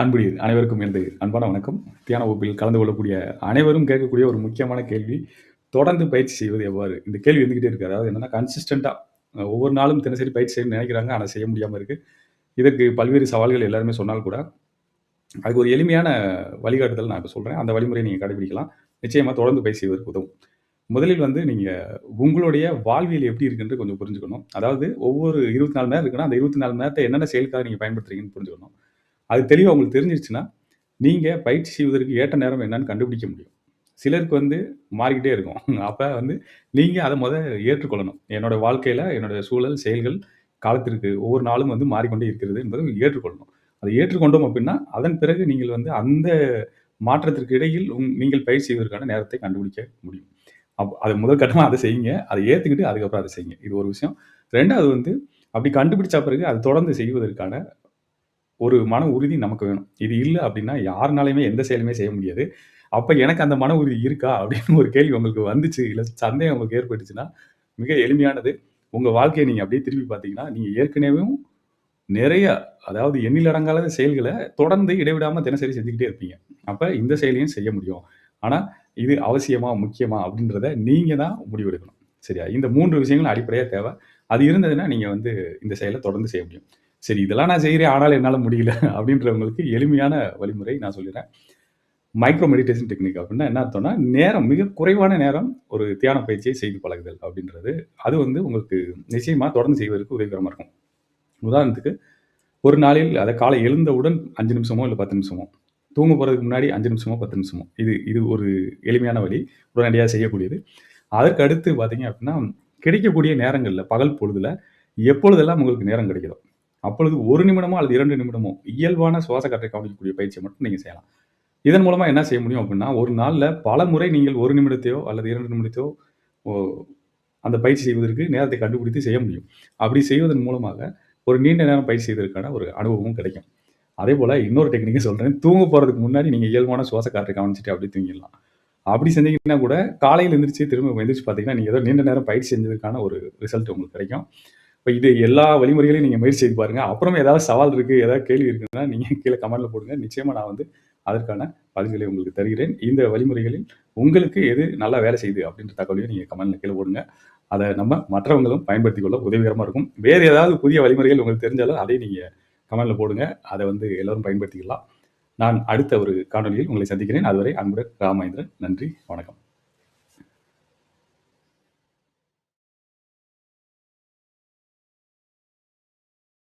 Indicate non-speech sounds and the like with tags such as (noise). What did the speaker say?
அன்புடைய அனைவருக்கும் எனது அன்பான வணக்கம். தியான வகுப்பில் கலந்து கொள்ளக்கூடிய அனைவரும் கேட்கக்கூடிய ஒரு முக்கியமான கேள்வி. தொடர்ந்து பயிற்சி செய்வது எவ்வாறு? இந்த கேள்வி இருந்துகிட்டே இருக்கு. அதாவது என்னன்னா கன்சிஸ்டண்ட்டாக ஒவ்வொரு நாளும் தினசரி பயிற்சி செய்யணும்னு நினைக்கிறாங்க. ஆனால் செய்ய முடியாமல் இருக்கு. இதற்கு பல்வேறு சவால்கள் எல்லாருமே சொன்னால் கூட அதுக்கு ஒரு எளிமையான வழிகாட்டுதல் நான் இப்போ சொல்கிறேன் அந்த வழிமுறையை நீங்கள் கடைபிடிக்கலாம். நிச்சயமாக தொடர்ந்து பயிற்சி செய்வதற்கு உதவும். முதலில் வந்து நீங்கள் உங்களுடைய வாழ்வியல் எப்படி இருக்குன்னு கொஞ்சம் புரிஞ்சுக்கணும். அதாவது ஒவ்வொரு இருபத்தி நாலு நேரம் இருக்குன்னா அந்த இருபத்தி நாலு நேரத்தை என்னென்ன செயலுக்காக நீங்கள் பயன்படுத்துறீங்கன்னு புரிஞ்சுக்கணும். அது தெளிவாக உங்களுக்கு தெரிஞ்சிருச்சுன்னா நீங்கள் பயிற்சி செய்வதற்கு ஏற்ற நேரம் என்னன்னு கண்டுபிடிக்க முடியும். சிலருக்கு வந்து மாறிக்கிட்டே இருக்கும். (laughs) அப்போ வந்து நீங்கள் அதை முத ஏற்றுக்கொள்ளணும். என்னோட வாழ்க்கையில் என்னோட சூழல் செயல்கள் காலத்திற்கு ஒவ்வொரு நாளும் வந்து மாறிக்கொண்டே இருக்கிறது என்பதை ஏற்றுக்கொள்ளணும். அதை ஏற்றுக்கொண்டோம் அப்படின்னா அதன் பிறகு நீங்கள் வந்து அந்த மாற்றத்திற்கு இடையில் உங் நீங்கள் பயிற்சி செய்வதற்கான நேரத்தை கண்டுபிடிக்க முடியும். அப் அது முதல் கட்டமாக அதை செய்யுங்க. அதை ஏற்றுக்கிட்டு அதுக்கப்புறம் அதை செய்யுங்க. இது ஒரு விஷயம். ரெண்டாவது வந்து அப்படி கண்டுபிடிச்ச பிறகு அதை தொடர்ந்து செய்வதற்கான ஒரு மன உறுதி நமக்கு வேணும். இது இல்லை அப்படின்னா யாருனாலையுமே எந்த செயலுமே செய்ய முடியாது. அப்போ எனக்கு அந்த மன உறுதி இருக்கா அப்படின்னு ஒரு கேள்வி உங்களுக்கு வந்துச்சு இல்லை சந்தேகம் உங்களுக்கு ஏற்பட்டுச்சுன்னா மிக எளிமையானது. உங்கள் வாழ்க்கையை நீங்கள் அப்படியே திருப்பி பார்த்தீங்கன்னா நீங்கள் ஏற்கனவே நிறைய அதாவது எண்ணிலடங்காத செயல்களை தொடர்ந்து இடைவிடாமல் தினசரி செஞ்சுக்கிட்டே இருப்பீங்க. அப்போ இந்த செயலையும் செய்ய முடியும். ஆனால் இது அவசியமா முக்கியமா அப்படின்றத நீங்கள் தான் முடிவெடுக்கணும். சரியா? இந்த மூன்று விஷயங்களும் அடிப்படையாக தேவை. அது இருந்ததுன்னா நீங்கள் வந்து இந்த செயலை தொடர்ந்து செய்ய முடியும். சரி இதெல்லாம் நான் செய்கிறேன் ஆனால் என்னால் முடியல அப்படின்றவங்களுக்கு எளிமையான வழிமுறை நான் சொல்லிடுறேன். மைக்ரோ மெடிடேஷன் டெக்னிக் அப்படின்னா என்ன அர்த்தம்னா நேரம் மிக குறைவான நேரம் ஒரு தியான பயிற்சியை செய்து பழகுதல் அப்படின்றது. அது வந்து உங்களுக்கு நிச்சயமாக தொடர்ந்து செய்வதற்கு உதவிகரமாக இருக்கும். உதாரணத்துக்கு ஒரு நாளில் அதை காலை எழுந்தவுடன் அஞ்சு நிமிஷமோ இல்லை பத்து நிமிஷமோ தூங்க போகிறதுக்கு முன்னாடி அஞ்சு நிமிஷமோ பத்து நிமிஷமோ இது இது ஒரு எளிமையான வழி உடனடியாக செய்யக்கூடியது. அதற்கு அடுத்து பார்த்தீங்க அப்படின்னா கிடைக்கக்கூடிய நேரங்களில் பகல் பொழுதில் எப்பொழுதெல்லாம் உங்களுக்கு நேரம் கிடைக்கிறோம் அப்பொழுது ஒரு நிமிடமோ அல்லது இரண்டு நிமிடமோ இயல்பான சுவாச காற்றை கவனிக்கக்கூடிய பயிற்சியை மட்டும் நீங்கள் செய்யலாம். இதன் மூலமாக என்ன செய்ய முடியும் அப்படின்னா ஒரு நாளில் பல முறை நீங்கள் ஒரு நிமிடத்தையோ அல்லது இரண்டு நிமிடத்தையோ ஓ, அந்த பயிற்சி செய்வதற்கு நேரத்தை கண்டுபிடித்து செய்ய முடியும். அப்படி செய்வதன் மூலமாக ஒரு நீண்ட நேரம் பயிற்சி செய்வதற்கான ஒரு அனுபவமும் கிடைக்கும். அதே போல் இன்னொரு டெக்னிக்கை சொல்கிறேன் தூங்க போகிறதுக்கு முன்னாடி நீங்கள் இயல்பான சுவாச காற்றை கவனிச்சுட்டு அப்படி தூங்கிடலாம். அப்படி செஞ்சீங்கன்னா கூட காலையில் எழுந்திரிச்சு திரும்ப எந்திரிச்சு பார்த்தீங்கன்னா நீங்கள் ஏதோ நீண்ட நேரம் பயிற்சி செஞ்சதுக்கான ஒரு ரிசல்ட் உங்களுக்கு கிடைக்கும். இப்போ இது எல்லா வழிமுறைகளையும் நீங்கள் முயற்சி செய்து பாருங்கள் அப்புறம் ஏதாவது சவால் இருக்குது ஏதாவது கேள்வி இருக்குன்னா நீங்கள் கீழே கமெண்ட்டில் போடுங்க. நிச்சயமாக நான் வந்து அதற்கான பதில்களை உங்களுக்கு தருகிறேன். இந்த வழிமுறைகளில் உங்களுக்கு எது நல்லா வேலை செய்யுது அப்படின்ற தகவலையும் நீங்கள் கமெண்ட்டில் கீழே போடுங்க. அதை நம்ம மற்றவங்களும் பயன்படுத்தி கொள்ள உதவிகரமாக இருக்கும். வேறு ஏதாவது புதிய வழிமுறைகள் உங்களுக்கு தெரிஞ்சாலும் அதை நீங்கள் கமெண்டில் போடுங்க. அதை வந்து எல்லோரும் பயன்படுத்திக்கலாம். நான் அடுத்த ஒரு காணொளியில் உங்களை சந்திக்கிறேன். அதுவரை அன்புடன் ராமேந்திரன். நன்றி. வணக்கம்.